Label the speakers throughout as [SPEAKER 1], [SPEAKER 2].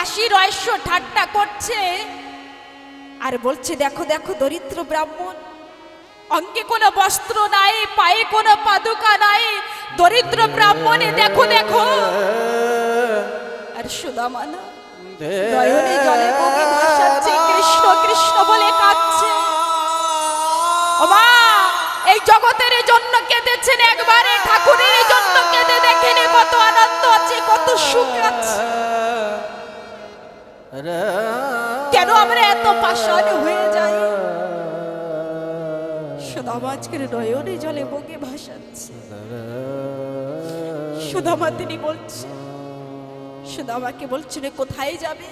[SPEAKER 1] হাসি রহস্য ঠাট্টা করছে। আর বলছে, দেখো দেখো, দরিদ্র ব্রাহ্মণ, অঙ্গে কোনো বস্ত্র নাই, পায়ে কোনো পাদুকা নাই। দরিদ্র ব্রাহ্মণে দেখো দেখো। আর সুদামা না নয়নে জলে ভাসাচ্ছে কৃষ্ণ কৃষ্ণ বলে কাঁদছে। এই জগতের জন্য কেঁদেছেন একবারে, ঠাকুরের জন্য কেঁদে দেখেন কত আনন্দ আছে, কত সুখ আছে। কেন আমরা এত পাষাণ হয়ে যাই সুদামা আজকের নয়নে জলে বগে ভাসাচ্ছে। সুদামা তিনি বলছেন সুদামাকে বলছেন কোথায় যাবে?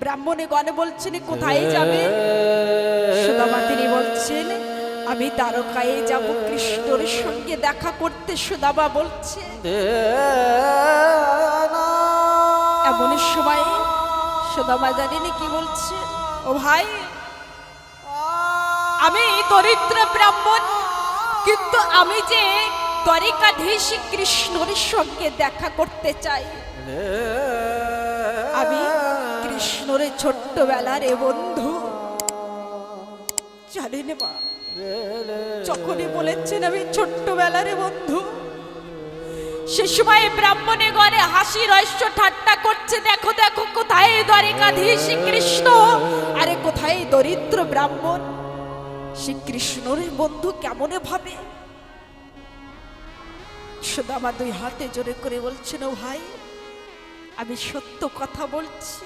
[SPEAKER 1] ব্রাহ্মণে গণে বলছেন কোথায় যাবে? সুদামা তিনি বলছেন আমি দ্বারকায় যাব কৃষ্ণর সঙ্গে দেখা করতে সুদামা বলছে। এমন সময় সুদামা জানিনি কি বলছে? ও ভাই, আমি দরিদ্র ব্রাহ্মণ, কিন্তু আমি যে দ্বারিকাধীশ কৃষ্ণর সঙ্গে দেখা করতে চাই। আমি কৃষ্ণরে ছোট্টবেলার এ বন্ধু। জানেন মা, যখনই বলেছেন আমি ছোট্টবেলার বন্ধু সে সময় ব্রাহ্মণে গণে হাসি রহস্য ঠাট্টা করছে। দেখো দেখো, কোথায় দ্বারিকাধীশ শ্রীকৃষ্ণ? আরে কোথায় দরিদ্র ব্রাহ্মণ? সে কৃষ্ণর বন্ধু কেমনে ভাবে? সুদামা দুই হাতে জোরে করে বলছেন ও ভাই, আমি সত্য কথা বলছি।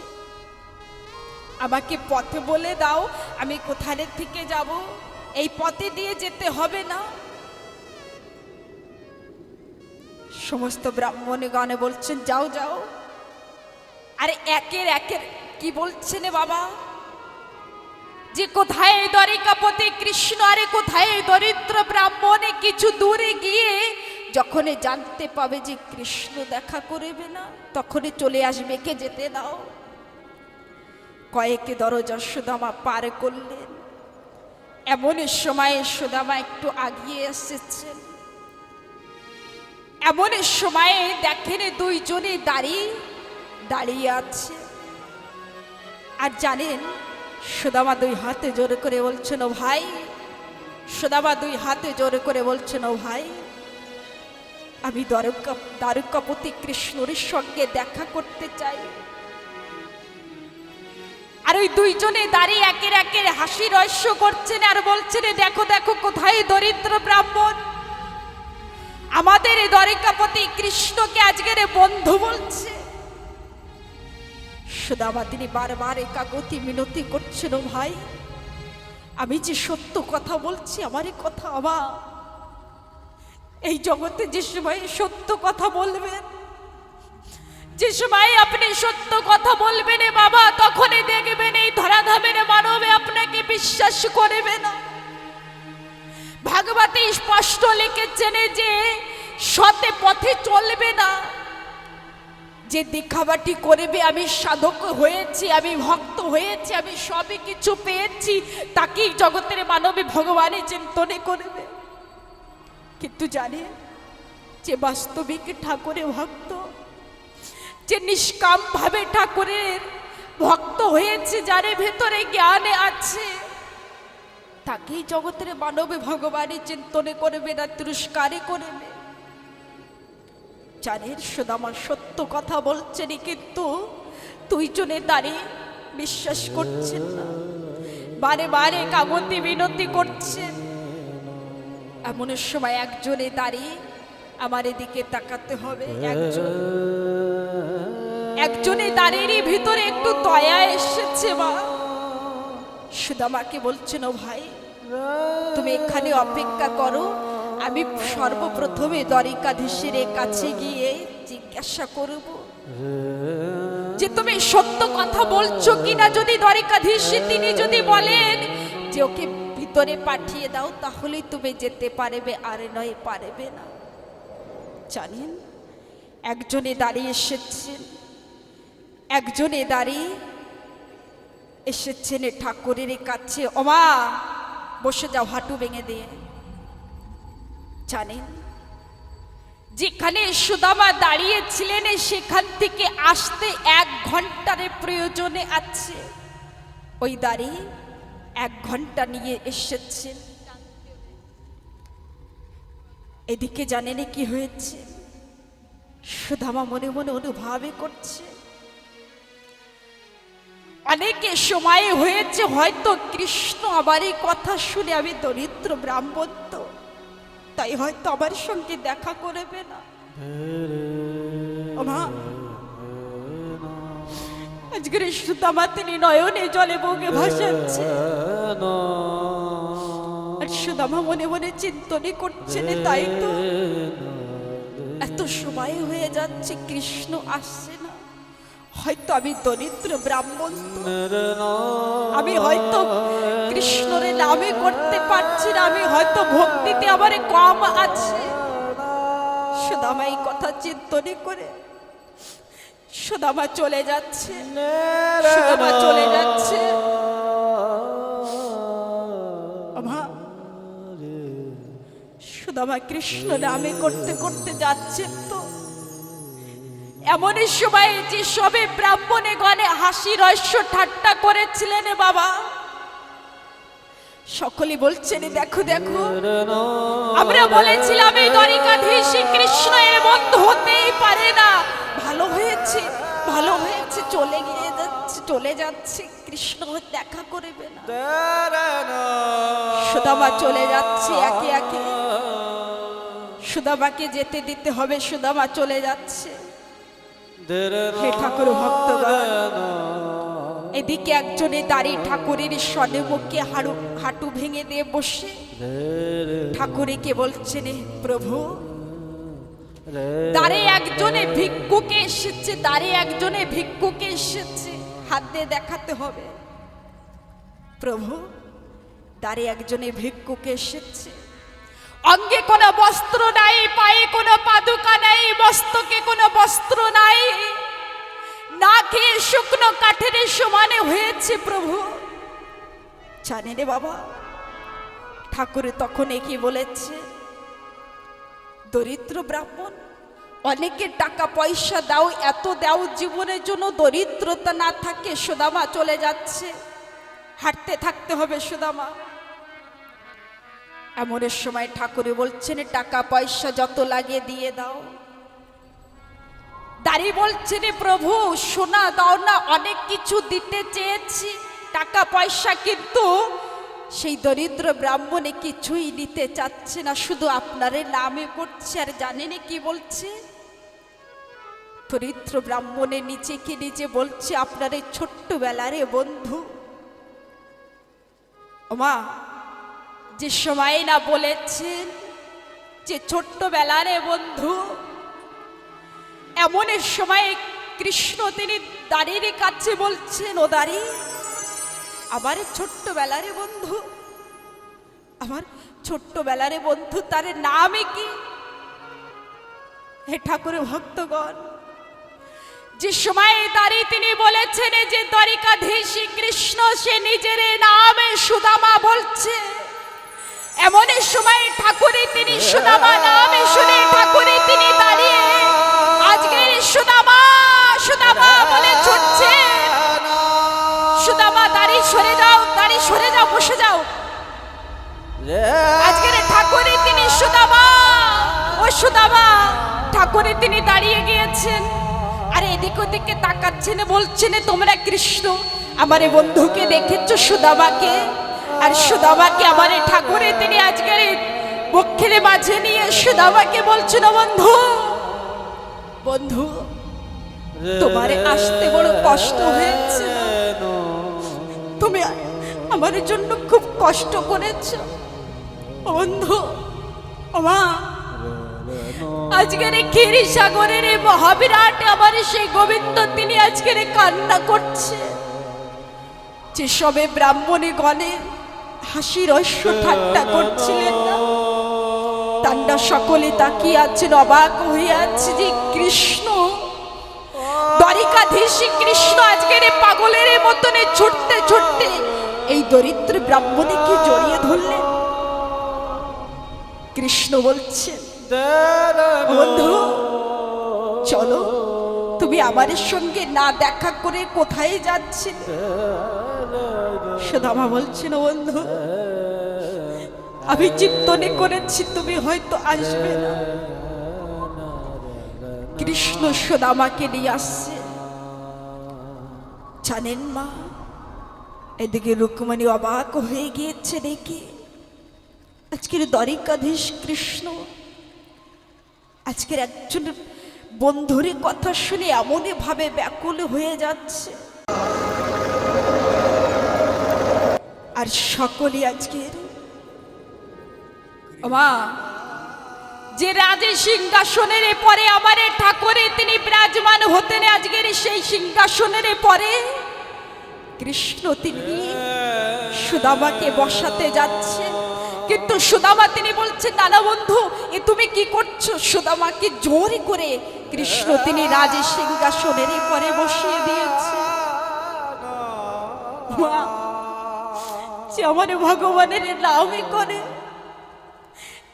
[SPEAKER 1] আমাকে পথে বলে দাও, আমি কোথায় থেকে যাব? এই পথে দিয়ে যেতে হবে না। সমস্ত ব্রাহ্মণে গানে বলছেন, যাও যাও। আরে একের একের, কি বলছেন বাবা? যে কোথায় দ্বারিকাপতি কৃষ্ণ, আরে কোথায় দরিদ্র ব্রাহ্মণে কিছু দূরে গিয়ে যখনই জানতে পাবে যে কৃষ্ণ দেখা করবে না, তখনই চলে আসবে কে যেতে দাও। কয়েকে দরজা সুদামা পার করলেন। এমন সময় সুদামা একটু আগিয়ে এসেছেন। এমন সময়ে দেখেন দুইজনে দাঁড়িয়ে দাঁড়িয়ে আছে। আর জানেন, সুদামা দুই হাতে জোরে করে বলছেন, ও ভাই। সুদামা দুই হাতে জোরে করে বলছেন, ও ভাই, আমি দ্বারকা, দ্বারকাপতি কৃষ্ণর সঙ্গে দেখা করতে চাই। আর ওই দুইজনে দাঁড়িয়ে একের একের হাসি রহস্য করছেন আর বলছেন, দেখো দেখো, কোথায় দরিদ্র ব্রাহ্মণ? আমাদের এই দ্বারিকাপতি কৃষ্ণকে আজকের বন্ধু বলছে। সুদামা তিনি বারবার একাগতি মিনতি করছেন ভাই। আমি যে সত্য কথা বলছি, আমারই কথা আমা এই জগতে যে সময় সত্য কথা বলবেন, যে সময় আপনি সত্য কথা বলবেন বাবা, তখনই দেখবেন এই ধরাধামের মানবে আপনাকে বিশ্বাস করবে না। ভাগবতী স্পষ্ট লিখেছেন যে, সতে পথে চলবে না। যে দেখাবাটি করবে, আমি সাধক হয়েছি, আমি ভক্ত হয়েছি, আমি সবই কিছু পেয়েছি, তাকেই জগতের মানবে ভগবানের চিন্তনে করবে। কিন্তু জানে, যে বাস্তবিক ঠাকুরের ভক্ত, যে নিষ্কাম ভাবে ঠাকুরের ভক্ত হয়েছে, যারে ভেতরে জ্ঞানে আছে তাকেই জগতের মানবে ভগবানের চিন্তনে করবে না তিরস্কারই করবে। জানেন সুদামা সত্য কথা বলছেন কিন্তু দুইজনে দাঁড়িয়ে বিশ্বাস করছেন না। বারে বারে কাগতি বিনতি করছেন। এমন সময় একজনে দাঁড়িয়ে আমার এদিকে তাকাতে হবে, একজন। একজনে দাঁড়িয়ে ভিতরে একটু দয়া এসেছে মা। সুদামাকে বলছেন, ও ভাই তুমি এখানে অপেক্ষা করো। আমি সর্বপ্রথমে দ্বারিকাধীশের কাছে গিয়ে জিজ্ঞাসা করব যে তুমি সত্য কথা বলছো কিনা? যদি দ্বারিকাধীশ তিনি যদি বলেন যে ওকে ভিতরে পাঠিয়ে দাও তাহলেই তুমি যেতে পারবে আর নয় পারবে না। জানেন, একজনে দাঁড়িয়ে এসেছেন, একজনে দাঁড়িয়ে এসেছেন ঠাকুরের কাছে। ওমা বসে যাও, হাঁটু ভেঙে দিয়ে। জানেন, যেখানে সুদামা দাঁড়িয়েছিলেন, সেখান থেকে আসতে এক ঘণ্টা ঘণ্টার প্রয়োজনে আছে। ওই দাড়ি এক ঘণ্টা নিয়ে এসেছেন এদিকে জানেন কি হয়েছে? সুধামা মনে মনে অনুভবে করছে। অনেকে সময় হয়েছে, হয়তো কৃষ্ণ আমার এই কথা শুনে আমি দরিদ্র ব্রাহ্মণ তো তাই হয়তো আমার সঙ্গে দেখা করবে না। আজকের সুদামা তিনি নয়নে জলে বগে ভাসাচ্ছে। আর সুদামা মনে মনে চিন্তনই করছেন তাই তো। এত সময় হয়ে যাচ্ছে, কৃষ্ণ আসছে না। হয়তো আমি দরিদ্র ব্রাহ্মণ আমি হয়তো কৃষ্ণরে নামে করতে পারছি না আমি হয়তো ভক্তিতে আমার কম আছে। সুদামা এই কথা চিন্তনই করে সুদামা চলে যাচ্ছে সুদামা চলে যাচ্ছে। সুদামা কৃষ্ণ নামে করতে করতে যাচ্ছেন তো। এমনই সময় যে সবে ব্রাহ্মণে গণে হাসি রহস্য ঠাট্টা করেছিলেন বাবা। সকলে বলছেন, দেখো দেখো, আমরা বলেছিলাম এই দ্বারিকাধীশ কৃষ্ণ এর বন্ধু হতেই পারে না। ভালো হয়েছে ভালো হয়েছে, চলে গিয়ে যাচ্ছে, চলে যাচ্ছে, কৃষ্ণ দেখা করবে না। সুদামা চলে যাচ্ছে একে একে। সুদামাকে যেতে দিতে হবে, সুদামা চলে যাচ্ছে। হে ঠাকুর ভক্তগণ এদিকে একজনে দাঁড়িয়ে ঠাকুরের সনে মুখে হাড়ু হাঁটু ভেঙে দিয়ে বসে। ঠাকুরকে বলছেন প্রভু দাঁড়ে একজনে ভিক্ষুকে এসেছে দাঁড়ে একজনে ভিক্ষুকে এসেছে। হাত দিয়ে দেখাতে হবে। প্রভু দাঁড়ে একজনে ভিক্ষুকে এসেছে। অঙ্গে কোনো বস্ত্র নাই, পায়ে কোনো পাদুকা নাই, মস্তকে কোনো বস্ত্র নাই। না খেয়ে শুকনো কাঠের সমানে হয়েছে প্রভু। জানে রে বাবা, ঠাকুর তখন কি বলেছে, দরিদ্র ব্রাহ্মণ অনেকে টাকা পয়সা দাও, এত দাও, জীবনের জন্য দরিদ্রতা না থাকে, সুদামা চলে যাচ্ছে। হাঁটতে থাকতে হবে সুদামা। এমনের সময় ঠাকুরে বলছেন, টাকা পয়সা যত লাগে দিয়ে দাও। দাঁড়ি বলছেন, প্রভু, সোনা দাও না, অনেক কিছু দিতে চেয়েছি, টাকা পয়সা কিন্তু সেই দরিদ্র ব্রাহ্মণে কিছুই নিতে চাচ্ছে না, শুধু আপনারে নামে করছে, আর জানেন কি বলছে? দরিদ্র ব্রাহ্মণের নিচে কি নিচে বলছে, আপনার ছোট্টবেলারে বন্ধু। ওমা যে সময় না বলেছেন যে ছোট্টবেলারে বন্ধু, এমন সময় কৃষ্ণ তিনি দাঁড়িয়ে কাছে বলছেন, ও দাঁড়ি, আমার ছোট্টবেলারে বন্ধু, আমার ছোট্টবেলারে বন্ধু, তার নামে কি? হে ঠাকুর ভক্তগণ, যে সময় দাঁড়িয়ে তিনি বলেছেন যে দ্বারিকাধীশী কৃষ্ণ, সে নিজের নামে সুদামা বলছে। এমন সময় ঠাকুরে তিনি সুদামা নামে শুনে ঠাকুরে তিনি দাঁড়িয়ে, আজকের সুদামা সুদামা বলে ছুটছে। সুদামা, দাঁড়ি সরে যাও, দাঁড়ি সরে যাও, বসে যাও। আজকের ঠাকুরে তিনি সুদামা, ও সুদামা, ঠাকুরে তিনি দাঁড়িয়ে গিয়েছেন। আর এদিক ওদিকে তাকাচ্ছেন, বলছেন, তোমরা কৃষ্ণ, আমার বন্ধুকে দেখেছ সুদামাকে? আর সুদামাকে আমার এই ঠাকুরে তিনি আজকের বক্ষের মাঝে নিয়ে সুদামাকে বলছেন বন্ধু বন্ধু, তোমার আসতে বড় কষ্ট হয়েছে। তুমি আমার জন্য খুব কষ্ট করেছ। বন্ধু, ও মা, আজকের এই ক্ষীরি সাগরের এই মহাবিরাট আমার সেই গোবিন্দ তিনি আজকের কান্না করছে। যে সবে ব্রাহ্মণী গণে হাসি রস্য ঠাট্টা করছিলেন না? তান্ডা সকলে তাকিয়ে আছেন, অবাক হয়ে যে কৃষ্ণ। দ্বারিকাধীশী কৃষ্ণ আজকের পাগলের মতনে ছুটতে ছুটতে এই দরিদ্র ব্রাহ্মণীকে জড়িয়ে ধরলেন। কৃষ্ণ বলছেন বন্ধু, চলো, তুমি তুমি আমার সঙ্গে না দেখা করে কোথায় যাচ্ছিলে? সুদামা বলছিল বন্ধু। আমি চিন্তনে করেছি, তুমি হয়তো আসবে না। কৃষ্ণ সুদামাকে নিয়ে আসছে। জানেন মা, এদিকে রুক্মণী অবাক হয়ে গিয়েছে দেখে। আজকের দ্বারিকাধীশ কৃষ্ণ, আজকের একজন বন্ধুর কথা শুনে এমনই ভাবে ব্যাকুল হয়ে যাচ্ছে। আর সকলে আজকের মা যে রাজে সিংহাসনের পরে আমার ঠাকুরে তিনি বিরাজমান হতেন আজকের সেই সিংহাসনের পরে কৃষ্ণ তিনি সুদামাকে বসাতে যাচ্ছে কিন্তু সুদামা তিনি বলছেন নানা বন্ধু এ তুমি কি করছ? সুদামাকে জোর করে কৃষ্ণ তিনি রাজে সিংহাসনের পরে বসিয়ে দিয়েছে মা, যে আমার ভগবানের নামে করে।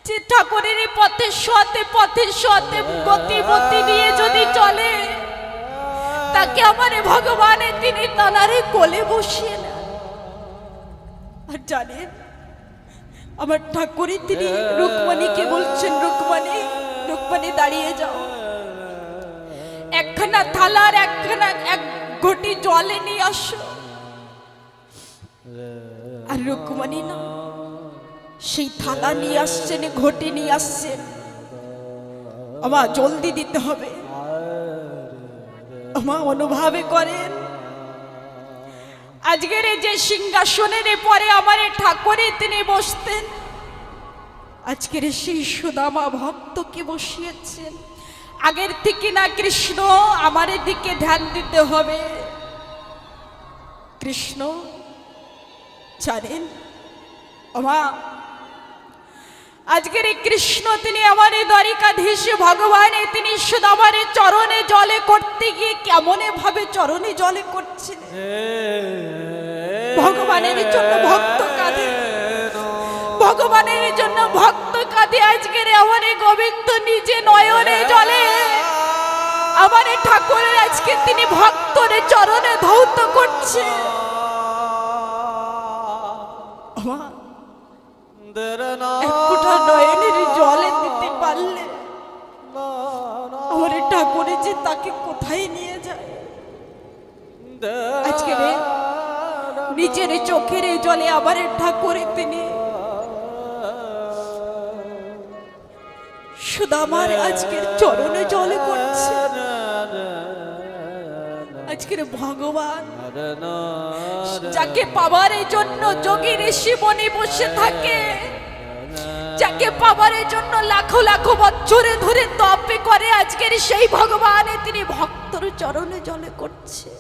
[SPEAKER 1] যে ঠাকুরের পথে সতে পথে সতে, গতি মতি নিয়ে যদি চলে, তাকে আমার ভগবানের তিনি তানারে কোলে বসিয়ে না আর জানেন, আমার ঠাকুরই তিনি রুকমানিকে বলছেন রুকমানি রুকমানি দাঁড়িয়ে যাও। একখানা থালার একখানা এক ঘটি জলে নিয়ে আসো। আর রুকমানি না, সেই থালা নিয়ে আসছেন ঘটি নিয়ে আসছেন আমা জলদি দিতে হবে। আমা অনুভাবে করেন। আজকের যে সিংহাসনের পরে আমার ঠাকুরে তিনি বসতেন। আজকের সেই সুদামা ভক্তকে বসিয়েছেন? আগের থেকে না কৃষ্ণ, আমার দিকে ধ্যান দিতে হবে। কৃষ্ণ জানেন? আমা আজকের এই কৃষ্ণ তিনি আমার এই দ্বারিকাধীশ, ভগবান তিনি শুধু আমার চরণে জলে করতে গিয়ে কেমনে ভাবে চরণে জলে করছিলেন? ভগবানের জন্য ভক্ত কাঁদে। ভগবানের জন্য ভক্ত কাঁদে আজকের আমার এই গোবিন্দ নিজে নয়নে জলে। আমার ঠাকুরের আজকে তিনি ভক্তরে চরণে ধৌত করছে। আমার এক ফোঁটা নয়নের জলে দিতে পারলে আমার ঠাকুরে যে তাকে কোথায় নিয়ে যায়? আজকে নিজের চোখের জলে আবার ঠাকুরে তিনি। সুদামার আজকের চরণে জলে করছে আজকের ভগবান। যাকে পাবার জন্য যোগী ঋষি মনি বসে থাকে যাকে পাবার জন্য লাখো লাখো বছরে ধরে তপে করে আজকের সেই ভগবানে তিনি ভক্তর চরণে জলে করছে।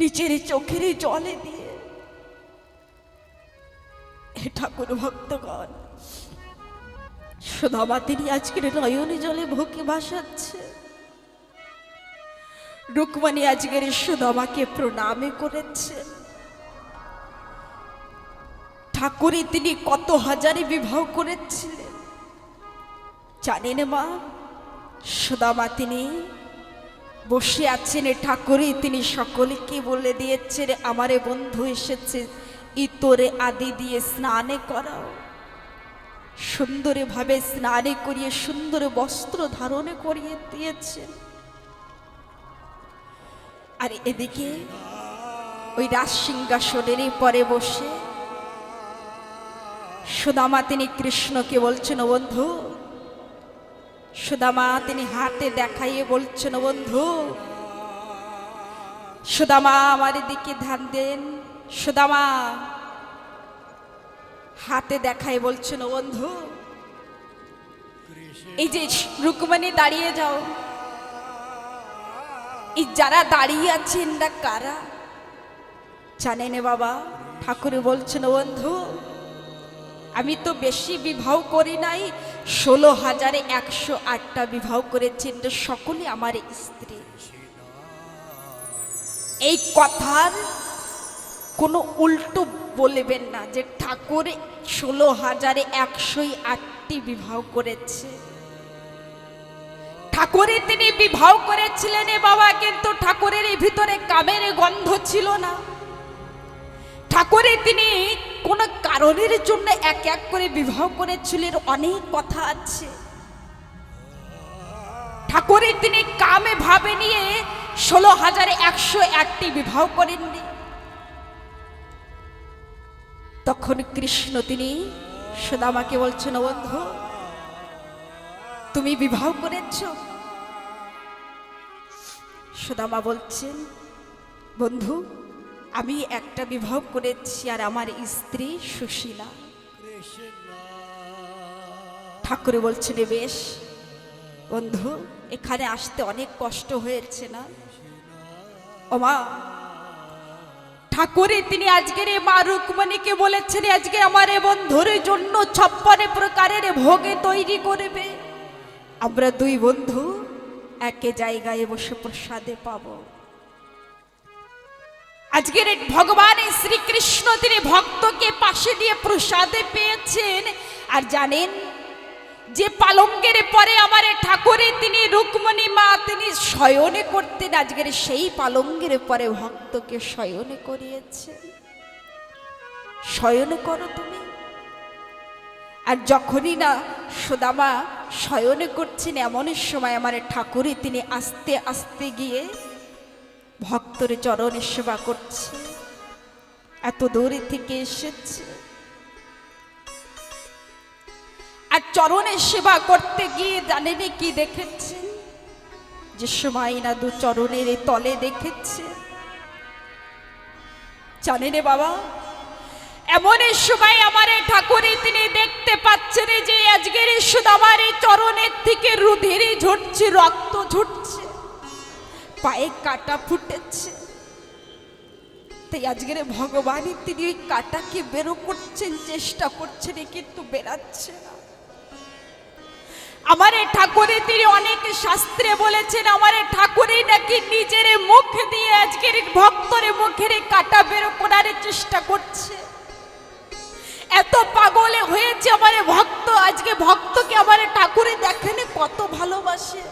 [SPEAKER 1] নিজের চোখের জলে দিয়ে। হে ঠাকুর ভক্তগণ সুদামা তিনি আজকের নয়নে জলে ভুকে ভাসাচ্ছে রুকমানি আজকের সুদামাকে প্রণামে করেছে। ঠাকুরে তিনি কত হাজারে বিবাহ করেছিলেন। জানেন মা, সুদামা তিনি বসে আছেন ঠাকুরে তিনি সকলকে বলে দিয়েছেন, আমারে বন্ধু এসেছে, ইতরে আদি দিয়ে স্নানে করাও। সুন্দরে ভাবে স্নানে করিয়ে, সুন্দর বস্ত্র ধারণে করিয়ে দিয়েছেন। আর এদিকে ওই রাজ সিংহাসনের পরে বসে সুদামা তিনি কৃষ্ণকে বলছেন, "ও বন্ধু, সুদামা তিনি হাতে দেখাইয়ে বলছেন, "ও বন্ধু, সুদামা আমার দিকে ধ্যান দেন, সুদামা হাতে দেখায় বলছেন, "ও বন্ধু, এই যে রুকমানি দাঁড়িয়ে যাও এই যারা দাঁড়িয়ে আছেন না কারা? জানেন বাবা, ঠাকুর বলছেন, বন্ধু, আমি তো বেশি বিবাহ করি নাই, ষোলো হাজারে একশো আটটা বিবাহ করেছি সকলে আমার স্ত্রী। এই কথার কোনো উল্টো বলবেন না যে ঠাকুর ষোলো হাজারে একশোই আটটি বিবাহ করেছে। ঠাকুরের তিনি বিবাহ করেছিলেন এ বাবা, কিন্তু ঠাকুরের ভিতরে কামের গন্ধ ছিল না। ঠাকুরের তিনি কোন কারণের জন্য এক এক করে বিবাহ করেছিলেন, অনেক কথা আছে। ঠাকুরের তিনি কামে ভাবে নিয়ে ষোলো হাজার একশো একটি বিবাহ করেননি। তখন কৃষ্ণ তিনি সুদামাকে বলছেন বন্ধু তুমি বিবাহ করেছ? সুদামা বলছেন, বন্ধু, আমি একটা বিবাহ করেছি আর আমার স্ত্রী সুশীলা। ঠাকুর বলছেন, বেশ, বন্ধু, এখানে আসতে অনেক কষ্ট হয়েছে না? ওমা ঠাকুরে, তিনি আজকের এ মা রুকমণিকে বলেছেন, আজকে আমার এ বন্ধুর জন্য ছাপ্পানে প্রকারের ভোগে তৈরি করবে। আমরা দুই বন্ধু একে জায়গায় বসে প্রসাদে পাবো। আজকের ভগবান শ্রীকৃষ্ণ, তিনি ভক্তকে পাশে দিয়ে প্রসাদে পেয়েছেন। আর জানেন, যে পালঙ্গের পরে আমার ঠাকুরে তিনি রুকমণি মা, তিনি শয়নে করতেন, আজকের সেই পালঙ্গের পরে ভক্তকে শয়নে করিয়েছেন। শয়ন করো তুমি। আর যখনই না সুদামা শয়নে করছেন, এমন সময় আমার ঠাকুরে তিনি আস্তে আস্তে গিয়ে ভক্তর চরণে সেবা করছে। এত দূরে থেকে এসেছে। আর চরণে সেবা করতে গিয়ে জানেনি কি দেখেছেন যে সময় না দু চরণের তলে দেখেছে। জানেন বাবা এমন সময় আমার এই ঠাকুরে তিনি দেখতে পাচ্ছেন যে আজকের শুধু আমার এই চরণের থেকে রুধিরি ঝরছে, রক্ত ঝরছে, পায়ে কাটা ফুটেছে। তাই আজকের ভগবানই তিনি ওই কাটাকে বেরো করছেন, চেষ্টা করছেন কিন্তু বেরাচ্ছে না। আমার এই ঠাকুরে তিনি অনেক শাস্ত্রে বলেছেন, আমার এই ঠাকুরই নাকি নিজের মুখ দিয়ে আজকের ভক্তরে মুখের কাটা বেরো করার চেষ্টা করছে। এত পাগলে হয়েছে আমার ভক্ত, আজকে ভক্তকে আমার ঠাকুরে দেখেন, কত ভালোবাসে।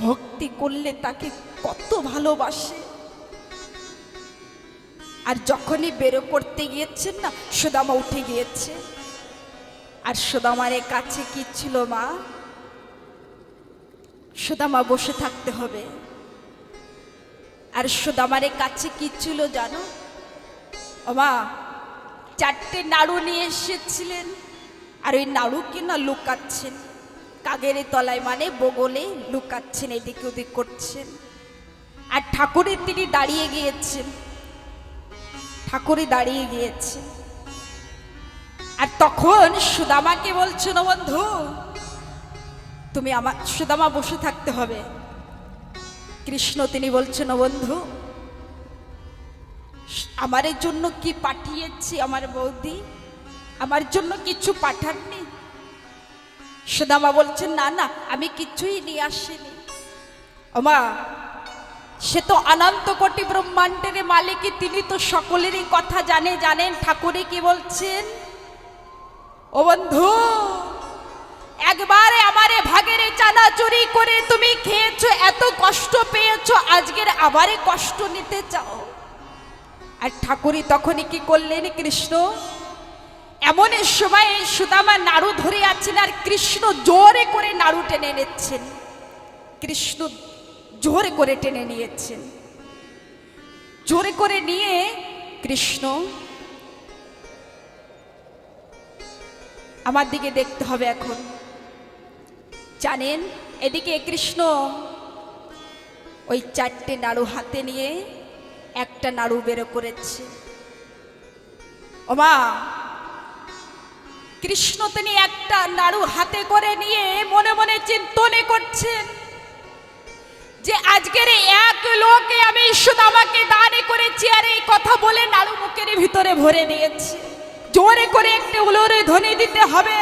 [SPEAKER 1] ভক্তি করলে তাকে কত ভালোবাসে। আর যখনই বেরো করতে গিয়েছেন না, সুদামা উঠে গিয়েছে। আর সুদামারের কাছে কি ছিল মা? সুদামা বসে থাকতে হবে। আর সুদামারের কাছে কি ছিল জানো? ও মা চারটে নাড়ু নিয়ে এসেছিলেন। আর ওই নাড়ুকে না লুকাচ্ছেন। কাগের তলায় মানে বগলে লুকাচ্ছেন, এদিকে ওদিক করছেন। আর ঠাকুরের তিনি দাঁড়িয়ে গিয়েছেন। ঠাকুরে দাঁড়িয়ে গিয়েছে আর তখন সুদামাকে বলছো, না বন্ধু, তুমি আমার, সুদামা বসে থাকতে হবে। কৃষ্ণ তিনি বলছেন বন্ধু আমারের জন্য কি পাঠিয়েছি আমার বৌদি? আমার জন্য কিছু পাঠাননি? সুদামা বলছেন না না, আমি কিছুই নিয়ে আসিনি। ওমা সে তো অনন্ত কোটি ব্রহ্মাণ্ডের মালিকই তিনি তো সকলেরই কথা জানে, জানেন। ঠাকুরে কি বলছেন? ও বন্ধু, একবারে আমারে ভাগেরে চানা চুরি করে তুমি খেয়েছো, এত কষ্ট পেয়েছ, আজকের আবারে কষ্ট নিতে চাও। আর ঠাকুরই তখনই কি করলেন কৃষ্ণ? এমন সময় সুদামা নাড়ু ধরে আছেন আর কৃষ্ণ জোরে করে নাড়ু টেনে নিচ্ছেন। কৃষ্ণ জোরে করে টেনে নিয়েছেন। জোরে করে নিয়ে কৃষ্ণ, আমার দিকে দেখতে হবে এখন। জানেন, এদিকে কৃষ্ণ ওই চারটে নাড়ু হাতে নিয়ে একটা নাড়ু বেরো করেছে। ওমা, কৃষ্ণ তিনি একটা নাড়ু হাতে করে নিয়ে মনে মনে চিন্তনে করছেন যে আজকের এক লোকে আমি সুদামাকে দানে করেছি আর এই কথা বলে নাড়ু মুখের ভিতরে ভরে নিয়েছি জোরে করে একটি উলোরে ধ্বনি দিতে হবে।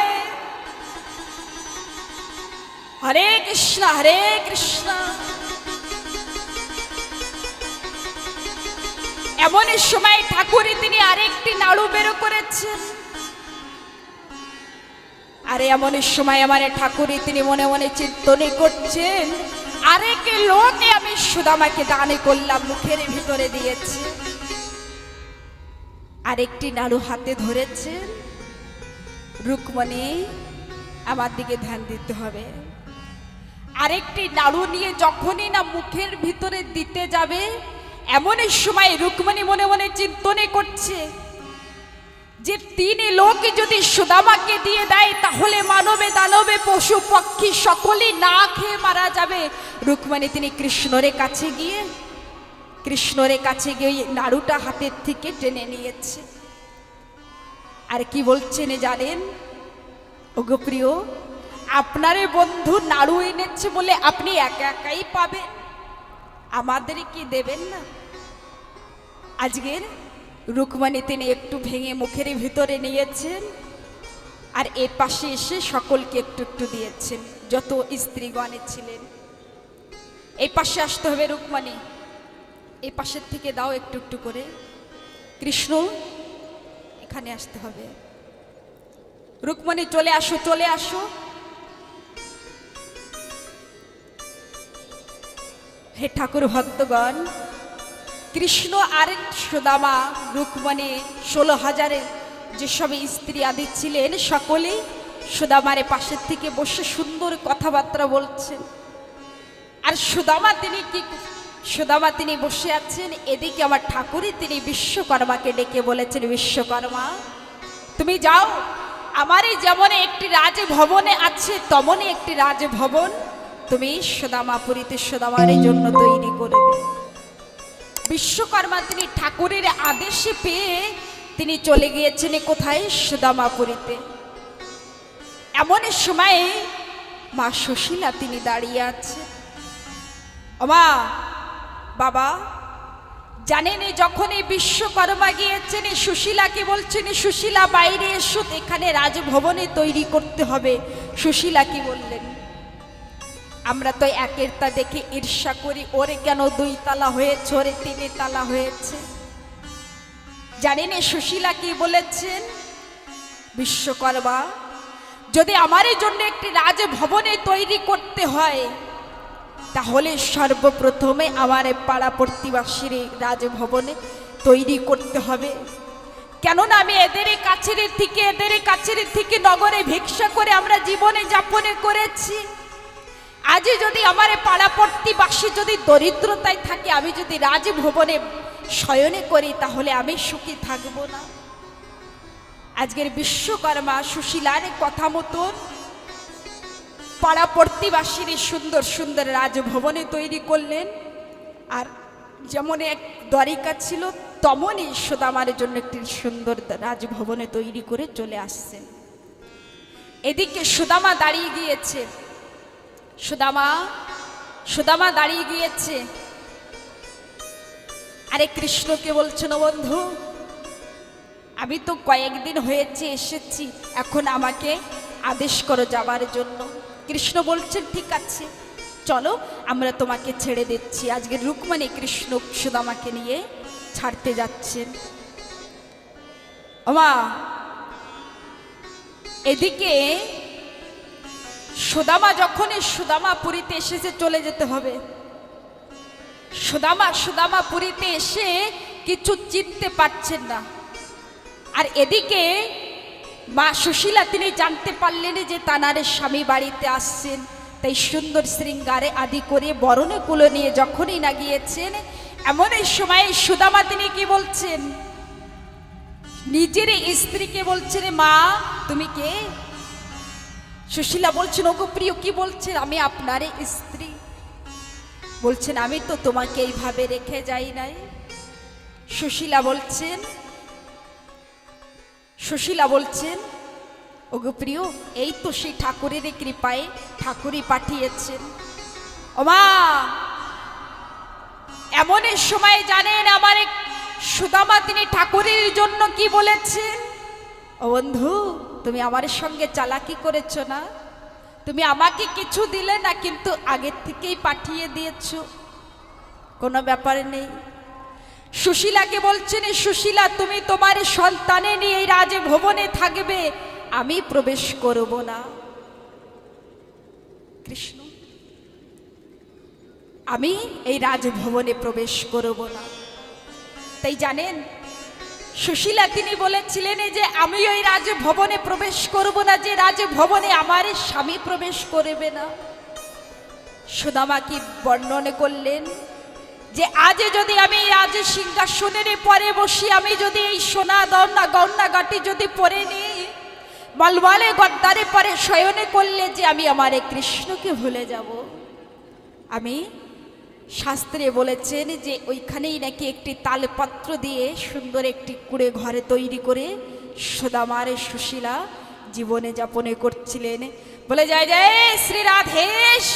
[SPEAKER 1] হরে কৃষ্ণ হরে কৃষ্ণ। এমন সময় ঠাকুরই তিনি আরেকটি নাড়ু বেরো করেছেন। আরে এমন সময় আমার ঠাকুরই তিনি মনে মনে চিন্তনে করছেন, আরেক লোকে আমি সুদামাকে দানে করলাম, মুখের ভিতরে দিয়েছি। আরেকটি নাড়ু হাতে ধরেছেন। রুকমণি, আমার দিকে ধ্যান দিতে হবে। আরেকটি নাড়ু নিয়ে যখনই না মুখের ভিতরে দিতে যাবে এমনই সময় রুকমণি মনে মনে চিন্তনে করছে যে তিনি লোক যদি সুদামাকে দিয়ে দেয়, তাহলে মানবে দানবে পশু পক্ষী সকলেই না খেয়ে মারা যাবে। রুকমণি, তিনি কৃষ্ণরে কাছে গিয়ে, কৃষ্ণরে কাছে গিয়ে নাড়ুটা হাতের থেকে টেনে নিয়েছে। আর কি বলছেন জানেন? ওগো প্রিয়, আপনারে বন্ধু নাড়ু এনেছে বলে আপনি একা একাই পাবেন। আমাদের কি দেবেন না? আজকের রুকমানি তিনি একটু ভেঙে মুখের ভিতরে নিয়েছেন আর এর পাশে এসে সকলকে একটু একটু দিয়েছেন, যত স্ত্রীগণে ছিলেন। এই পাশে আসতে হবে রুকমানি। এই পাশের থেকে দাও একটু একটু করে। কৃষ্ণ, এখানে আসতে হবে। রুকমণি চলে আসো চলে আসো। হে ঠাকুর ভক্তগণ, কৃষ্ণ আর সুদামা রুকমণি ষোলো হাজারের যেসব স্ত্রী আদি ছিলেন সকলেই সুদামারে পাশের থেকে বসে সুন্দর কথাবার্তা বলছেন। আর সুদামা তিনি কি, সুদামা তিনি বসে আছেন, এদিকে আমার ঠাকুরই তিনি বিশ্বকর্মাকে ডেকে বলেছেন, বিশ্বকর্মা, তুমি যাও, আমারই যেমন একটি রাজভবনে আছে তেমনই একটি রাজভবন। তুমি সুদামাপুরীতে সুদামার জন্য তৈরি করবে। বিশ্বকর্মা তিনি ঠাকুরের আদেশে পেয়ে তিনি চলে গিয়েছেন কোথায়? সুদামাপুরীতে এমন সময়ে মা সুশীলা তিনি দাঁড়িয়ে আছে। ওমা, বাবা, জানেন যখন এই বিশ্বকর্মা গিয়েছেন সুশীলাকে বলছেন সুশীলা বাইরে এসো, এখানে রাজভবনে তৈরি করতে হবে। সুশীলা কি বললেন? আমরা তো একের তা দেখে ঈর্ষা করি, ওরে কেন দুই তালা হয়েছে, ওরে তিনে তালা হয়েছে? জানেন এই সুশীলা কি বলেছেন? বিশ্বকর্মা, যদি আমারই জন্য একটি রাজভবনে তৈরি করতে হয়, তাহলে সর্বপ্রথমে আমার পাড়া প্রতিবাসীর রাজভবনে তৈরি করতে হবে। কেননা আমি এদের কাছের থেকে, এদের কাছের থেকে নগরে ভিক্ষা করে আমরা জীবনে যাপনে করেছি। আজ যদি আমার এই পাড়া প্রতিবাসী যদি দরিদ্রতায় থাকে, আমি যদি রাজভবনে শয়নে করি, তাহলে আমি সুখী থাকব না। আজকের বিশ্বকর্মা সুশীলার কথা মতন পাড়া প্রতিবাসীর সুন্দর সুন্দর রাজভবনে তৈরি করলেন। আর যেমন এক দ্বারিকা ছিল, তেমনই সুদামার জন্য একটি সুন্দর রাজভবনে তৈরি করে চলে আসছেন। এদিকে সুদামা দাঁড়িয়ে গিয়েছে। সুদামা সুদামা দাঁড়িয়ে গিয়েছে। আরে কৃষ্ণকে বলছেন বন্ধু, আমি তো কয়েকদিন হয়েছে এসেছি, এখন আমাকে আদেশ করো যাবার জন্য। কৃষ্ণ বলছেন ঠিক আছে, চলো, আমরা তোমাকে ছেড়ে দিচ্ছি। আজকে রুকমানি কৃষ্ণ সুদামাকে নিয়ে ছাড়তে যাচ্ছেন ওমা, এদিকে সুদামা যখনই সুদামা পুরীতে এসেছে চলে যেতে হবে, সুদামা সুদামা পুরীতে এসে কিছু চিনতে পারছেন না। আর এদিকে মা সুশীলা তিনি জানতে পারলেন যে তানারের স্বামী বাড়িতে আসছেন। তাই সুন্দর শৃঙ্গারে আদি করে বরণে কুলো নিয়ে যখনই না গিয়েছেন, এমন এই সময় সুদামা তিনি কি বলছেন? নিজের স্ত্রীকে বলছেন, মা, তুমি কে? সুশীলা বলছেন, ওগো প্রিয়, কি বলছেন? আমি আপনার স্ত্রী। বলছেন, আমি তো তোমাকে এইভাবে রেখে যাই নাই। সুশীলা বলছেন সুশীলা বলছেন, ওগো প্রিয়, এই তো সেই ঠাকুরের কৃপায় ঠাকুরই পাঠিয়েছেন। ওমা! এমন সময় জানেন আমার সুদামা, তিনি ঠাকুরের জন্য কি বলেছেন? ও বন্ধু তুমি আমার সঙ্গে চালাকি করেছ না? তুমি আমাকে কিছু দিলে না, কিন্তু আগের থেকেই পাঠিয়ে দিয়েছ? কোনো ব্যাপার নেই। সুশীলাকে বলছেন "এ সুশীলা, তুমি তোমার সন্তানে নিয়ে এই রাজভবনে থাকবে, আমি প্রবেশ করব না। কৃষ্ণ, আমি এই রাজভবনে প্রবেশ করব না। তাই জানেন সুশীলা তিনি বলেছিলেন যে আমি ওই রাজভবনে প্রবেশ করব না, যে রাজভবনে আমার স্বামী প্রবেশ করবে না। সুদামা কি বর্ণনা করলেন, যে আজ যদি আমি রাজ সিংহাসনের পরে বসি, আমি যদি এই সোনা দন্না গন্না গাটি যদি পরে নিই মলমলে গদ্দারে পরে শয়নে করলে যে আমি আমার কৃষ্ণকে ভুলে যাব। আমি শাস্ত্রে বলেছেন যে ওইখানেই নাকি একটি তালপত্র দিয়ে সুন্দর একটি কুড়ে ঘরে তৈরি করে সুদামার সুশীলা জীবনে যাপনে করছিলেন। বলে যায় যায় শ্রী রাধেশ